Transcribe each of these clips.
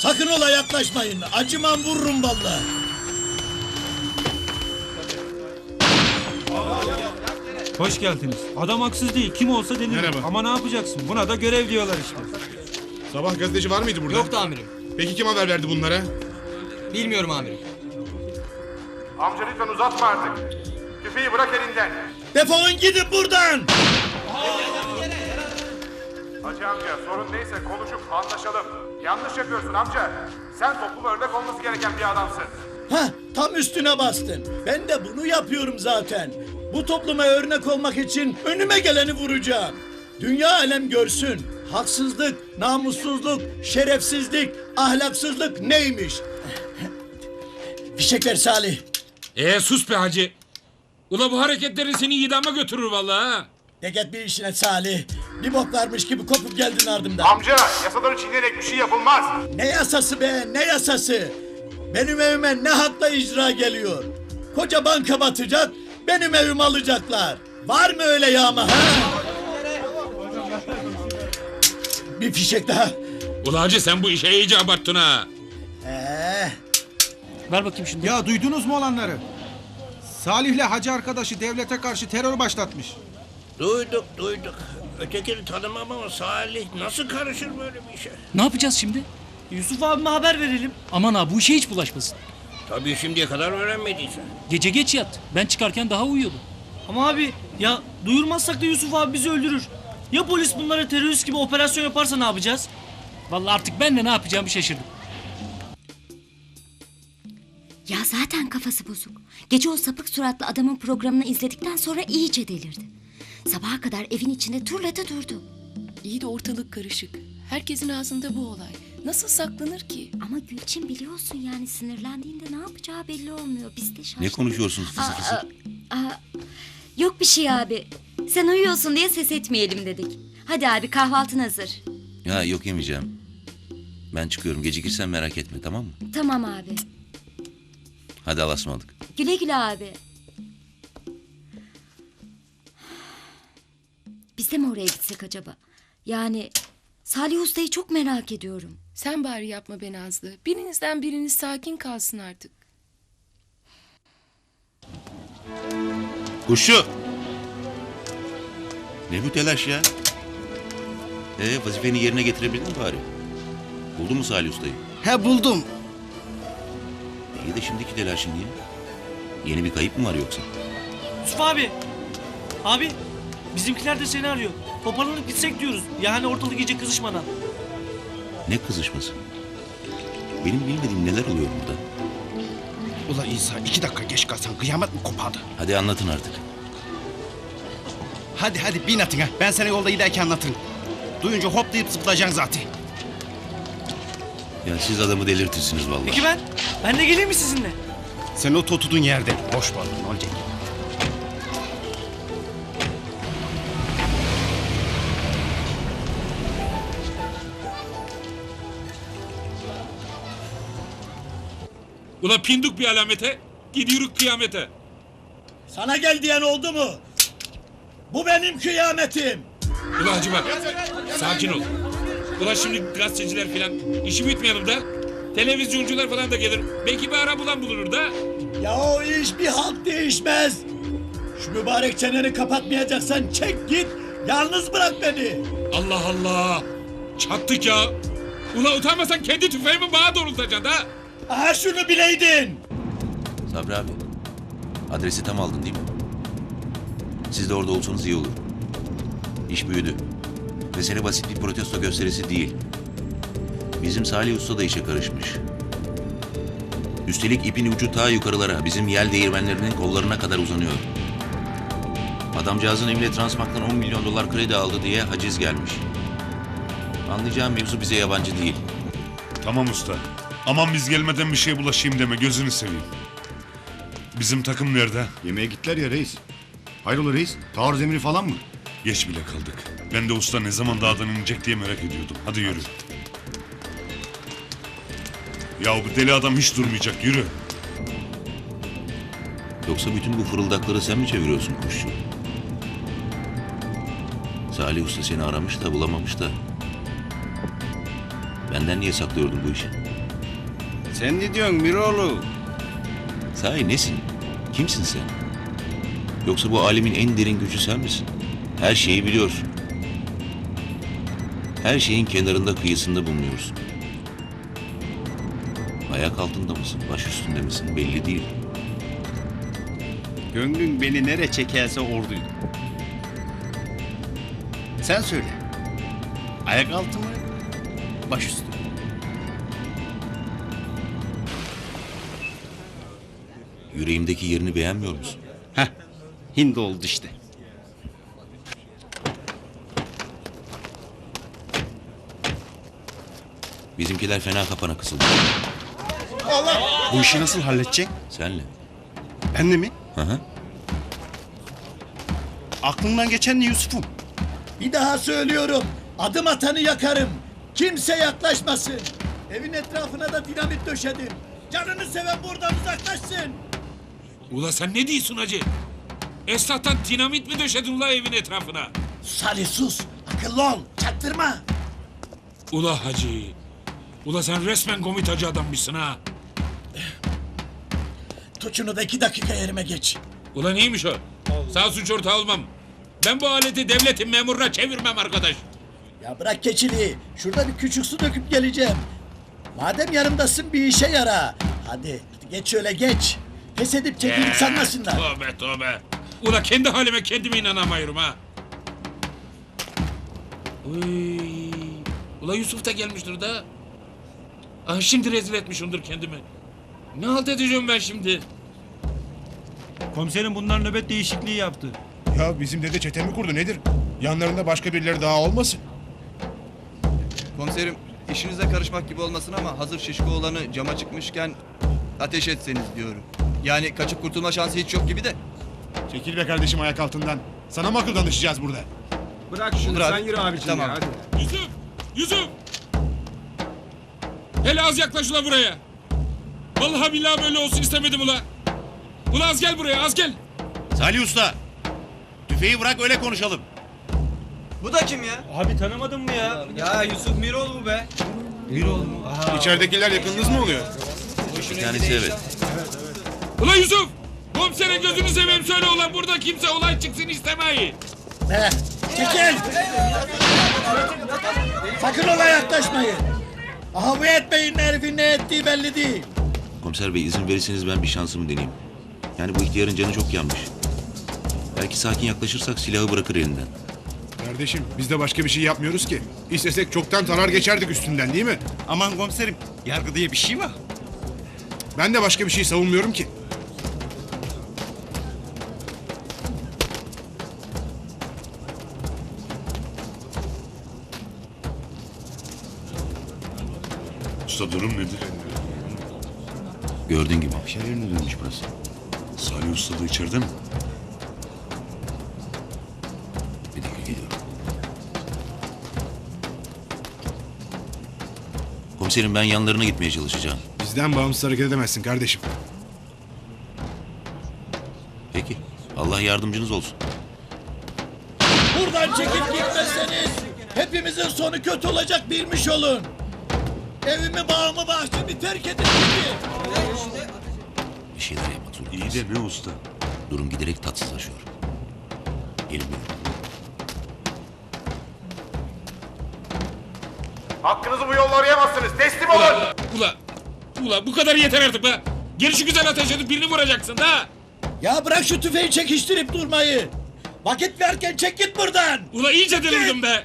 Sakın ola yaklaşmayın. Acımam vururum vallahi. Hoş geldiniz. Adam haksız değil. Kim olsa delirir. Merhaba. Ama ne yapacaksın? Buna da görev diyorlar işte. Sabah gazeteci var mıydı burada? Yoktu amirim. Peki kim haber verdi bunlara? Bilmiyorum amirim. Amca lütfen uzatma artık. Tüfeği bırak elinden. Defolun gidin buradan. Hacı amca sorun neyse konuşup anlaşalım. Yanlış yapıyorsun amca. Sen topluma örnek olması gereken bir adamsın. Hah tam üstüne bastın. Ben de bunu yapıyorum zaten. Bu topluma örnek olmak için önüme geleni vuracağım. Dünya alem görsün. Haksızlık, namussuzluk, şerefsizlik, ahlaksızlık neymiş? Fişekler Salih. Ee sus be hacı. Ula bu hareketlerin seni idama götürür vallahi ha. De git bir işine Salih. Bir bok varmış gibi kopup geldin ardımdan. Amca yasaları çiğneyerek bir şey yapılmaz. Ne yasası be ne yasası? Benim evime ne hakla icra geliyor? Koca banka batacak, benim evimi alacaklar. Var mı öyle yağma ha? Bir fişek daha. Ula hacı sen bu işe iyice abarttın ha. Ee, Ver bakayım şimdi. Ya duydunuz mu olanları? Salih'le hacı arkadaşı devlete karşı terör başlatmış. Duyduk duyduk. Ötekini tanımam ama Salih nasıl karışır böyle bir işe? Ne yapacağız şimdi? Yusuf abime haber verelim. Aman ha bu işe hiç bulaşmasın. Tabii şimdiye kadar öğrenmediyse. Gece geç yat. Ben çıkarken daha uyuyordu. Ama abi ya duyurmazsak da Yusuf abi bizi öldürür. Ya polis bunlara terörist gibi operasyon yaparsa ne yapacağız? Vallahi artık ben de ne yapacağımı şaşırdım. Ya zaten kafası bozuk. Gece o sapık suratlı adamın programını izledikten sonra iyice delirdi. Sabaha kadar evin içinde turladı durdu. İyi de ortalık karışık. Herkesin ağzında bu olay. Nasıl saklanır ki? Ama Gülçin biliyorsun yani sinirlendiğinde ne yapacağı belli olmuyor. Biz de şaştık. Ne konuşuyorsunuz fısı fısı? Aa, aa, yok bir şey abi. Sen uyuyorsun diye ses etmeyelim dedik. Hadi abi kahvaltın hazır. Ya yok yemeyeceğim. Ben çıkıyorum. Gecikirsen merak etme tamam mı? Tamam abi. Hadi Allah'a ısmarladık. Güle güle abi. Biz de mi oraya gitsek acaba? Yani Salih Usta'yı çok merak ediyorum. Sen bari yapma be Nazlı. Birinizden biriniz sakin kalsın artık. Kuşu! Ne bu telaş ya? Ee, vazifeni yerine getirebildin mi bari? Buldun mu Salih Usta'yı? He buldum. İyi de şimdiki telaşın niye? Yeni bir kayıp mı var yoksa? Yusuf abi. Abi bizimkiler de seni arıyor. Toparlanıp gitsek diyoruz. Yani ortalık iyice kızışmadan. Ne kızışması? Benim bilmediğim neler oluyor burada? Ula İsa iki dakika geç kalsan kıyamet mi kopardı? Hadi anlatın artık. Hadi hadi bin atın ha. Ben sana yolda giderken anlatırım. Duyunca hoplayıp zıplayacaksın zaten. Ya siz adamı delirtirsiniz vallahi. Peki ben? Ben de geleyim mi sizinle? Sen o tutudun yerde. Boş ver ne olacak? Ula pinduk bir alamete. Gidiyoruz kıyamete. sana gel diyen oldu mu? Bu benim kıyametim. Ula hacı bak. Sakin ol. Ula şimdi gazeteciler falan işi bitmeyelim da. Televizyoncular falan da gelir. Belki bir ara bulan bulunur da. Ya o iş bir halt değişmez. Şu mübarek çeneni kapatmayacaksan çek git. Yalnız bırak beni. Allah Allah. Çattık ya. Ula utanmasan kendi tüfeğimi bana doğrultacaksın ha. Aha şunu bileydin. Sabri abi. Adresi tam aldın değil mi? Siz de orada olsanız iyi olur. İş büyüdü. Mesele basit bir protesto gösterisi değil. Bizim Salih Usta da işe karışmış. Üstelik ipin ucu ta yukarılara, bizim yel değirmenlerinin kollarına kadar uzanıyor. Adamcağızın evine Transmark'tan 10 milyon dolar kredi aldı diye haciz gelmiş. Anlayacağım mevzu bize yabancı değil. Tamam usta. Aman biz gelmeden bir şey bulaşayım deme gözünü seveyim. Bizim takım nerede? Yemeğe gittiler ya reis. Hayrola reis? Taarruz emri falan mı? Geç bile kaldık. Ben de usta ne zaman dağdan inecek diye merak ediyordum. Hadi yürü. Ya bu deli adam hiç durmayacak yürü. Yoksa bütün bu fırıldakları sen mi çeviriyorsun kuşçu? Salih Usta seni aramış da bulamamış da. Benden niye saklıyordun bu işi? Sen ne diyorsun Miroğlu? Sahi nesin? Kimsin sen? Yoksa bu alemin en derin gücü sen misin? Her şeyi biliyorsun. Her şeyin kenarında kıyısında bulunuyorsun. Ayak altında mısın, baş üstünde misin belli değil. Gönlün beni nere çekerse orduydu. Sen söyle. Ayak altı mı? Baş üstü. Yüreğimdeki yerini beğenmiyor musun? Heh. Hind oldu işte. Bizimkiler fena kapana kısıldı. Bu işi nasıl halledecek? Senle. Ben de mi? Hı hı. Aklından geçen ne Yusuf'um? Bir daha söylüyorum. Adım atanı yakarım. Kimse yaklaşmasın. Evin etrafına da dinamit döşedim. Canını seven buradan uzaklaşsın. Ula sen ne diyorsun hacı? Esnaftan dinamit mi döşedin ula evin etrafına? Salih sus. Akıllı ol. Çaktırma. Ula hacı. Ula sen resmen komitacı adammışsın ha. Tut şunu da iki dakika yerime geç. Ula neymiş o? Sağ suç ortağı olmam. Ben bu aleti devletin memuruna çevirmem arkadaş. Ya bırak keçiliği. Şurada bir küçük su döküp geleceğim. Madem yanımdasın bir işe yara. Hadi, hadi geç şöyle geç. Pes edip çekilip sanmasınlar. Tövbe tövbe. Ula kendi halime kendime inanamıyorum ha. Uy. Ula Yusuf da gelmiştir da. Ah şimdi rezil etmişimdir kendimi. Ne halt edeceğim ben şimdi? Komiserim bunlar nöbet değişikliği yaptı. Ya bizim dede çete mi kurdu nedir? Yanlarında başka birileri daha olmasın? Komiserim işinize karışmak gibi olmasın ama hazır şişko olanı cama çıkmışken ateş etseniz diyorum. Yani kaçıp kurtulma şansı hiç yok gibi de. Çekil be kardeşim ayak altından. Sana mı akıl danışacağız burada? Bırak şunu sen yürü abiciğim tamam. Yusuf! Yusuf! Hele az yaklaş ula buraya. Vallahi billahi böyle olsun istemedim ula. Ula az gel buraya az gel. Salih Usta! Tüfeği bırak öyle konuşalım. Bu da kim ya? Abi tanımadın mı ya? Ya Yusuf Mirol mu be? İçeridekiler yakınınız mı oluyor? Bir tanesi evet. Ula Yusuf! Komisere gözünü seveyim söyle ulan burada kimse olay çıksın istemeyi. Ne? Çekil! Sakın ola yaklaşmayın. Aha bu etmeyin herifin ne ettiği belli değil. Komiser bey izin verirseniz ben bir şansımı deneyeyim. Yani bu ihtiyarın canı çok yanmış. Belki sakin yaklaşırsak silahı bırakır elinden. Kardeşim biz de başka bir şey yapmıyoruz ki. İstesek çoktan tarar geçerdik üstünden değil mi? Aman komiserim yargı diye bir şey var. Ben de başka bir şey savunmuyorum ki. Usta durum nedir? Gördüğün gibi hapşer yerine dönmüş burası. Salih Usta da içeride mi? Bir dakika geliyorum. Komiserim ben yanlarına gitmeye çalışacağım. Bizden bağımsız hareket edemezsin kardeşim. Peki. Allah yardımcınız olsun. Buradan çekip gitmezseniz hepimizin sonu kötü olacak bilmiş olun. Evimi, bağımı, bahçemi terk edin gibi. Bir şeyler yapmak zorundayız. İyi de ne usta? Durum giderek tatsızlaşıyor. Gelin buyurun. Hakkınızı bu yolla arayamazsınız. Teslim olun. Ula, ula, ula bu kadar yeter artık be. Gelişi güzel ateş edip birini vuracaksın da. Ya bırak şu tüfeği çekiştirip durmayı. Vakit verken çek git buradan. Ula iyice delirdim be.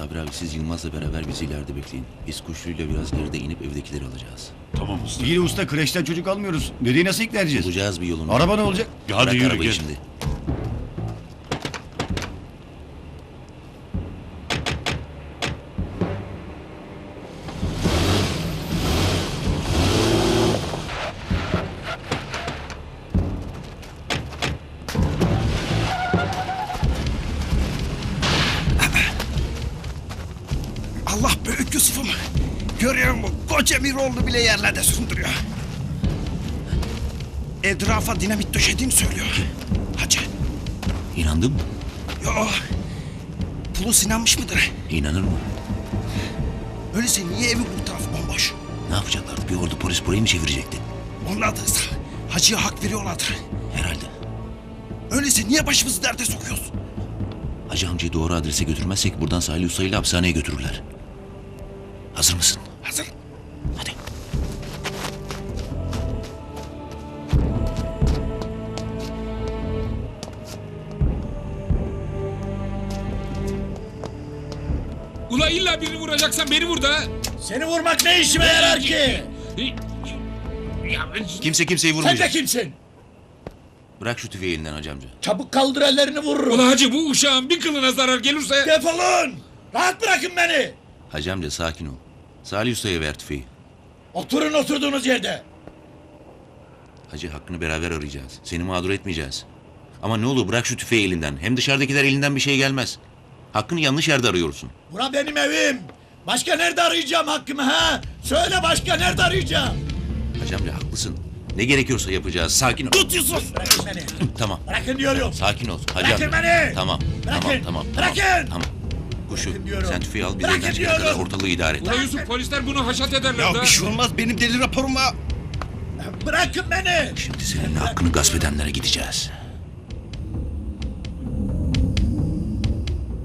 Sabri abi siz Yılmaz'la beraber bizi ileride bekleyin. Biz kuşluyla biraz geride inip evdekileri alacağız. Tamam usta. İyi usta kreşten çocuk almıyoruz. Nereye nasıl ikna edeceğiz? Bulacağız bir yolunu. Araba ne olacak? Ya hadi Bırak yürü arabayı gel. şimdi. Görüyor musun? Koca Miroğlu bile yerlerde süründürüyor. Etrafa dinamit döşediğini söylüyor. Hacı. İnandın mı? Yo. pulu sinanmış mıdır? İnanır mı? Öyleyse niye evin bu tarafı bomboş? Ne yapacaklardı? Bir ordu polis burayı mı çevirecekti? Onlardaysa hacıya hak veriyorlardır. Herhalde. Öyleyse niye başımızı derde sokuyoruz? Hacı amcayı doğru adrese götürmezsek buradan Salih Usta ile hapishaneye götürürler. Hazır mısın? Ula illa birini vuracaksan beni vur da. Seni vurmak ne işime yarar ki? Ya, Kimse kimseyi Sen de vurmayacak. kimsin? Bırak şu tüfeği elinden hacı amca. Çabuk kaldır ellerini vururum. Ula hacı bu uşağın bir kılına zarar gelirse... Defolun! Rahat bırakın beni! Hacı amca sakin ol. Salih Usta'ya ver tüfeği. Oturun oturduğunuz yerde. Hacı hakkını beraber arayacağız. Seni mağdur etmeyeceğiz. Ama ne olur bırak şu tüfeği elinden. Hem dışarıdakiler elinden bir şey gelmez. Hakkını yanlış yerde arıyorsun. Bura benim evim. Başka nerede arayacağım hakkımı ha? Söyle başka nerede arayacağım? Hacı amca haklısın. Ne gerekiyorsa yapacağız. Sakin ol. Tut Yusuf! Bırakın beni. Tamam. Bırakın diyorum. Sakin ol. Hacı Bırakın amca. beni! Tamam. Bırakın! Tamam tamam. Bırakın! Tamam. Kuşu Bırakın diyorum. sen tüfeği al biz Bırakın evden çıkana kadar diyorum. ortalığı idare et. Ula Yusuf polisler bunu haşat ederler Ya da. bir şey olmaz benim deli raporum var. Bırakın beni! Şimdi senin hakkını gasp edenlere gideceğiz.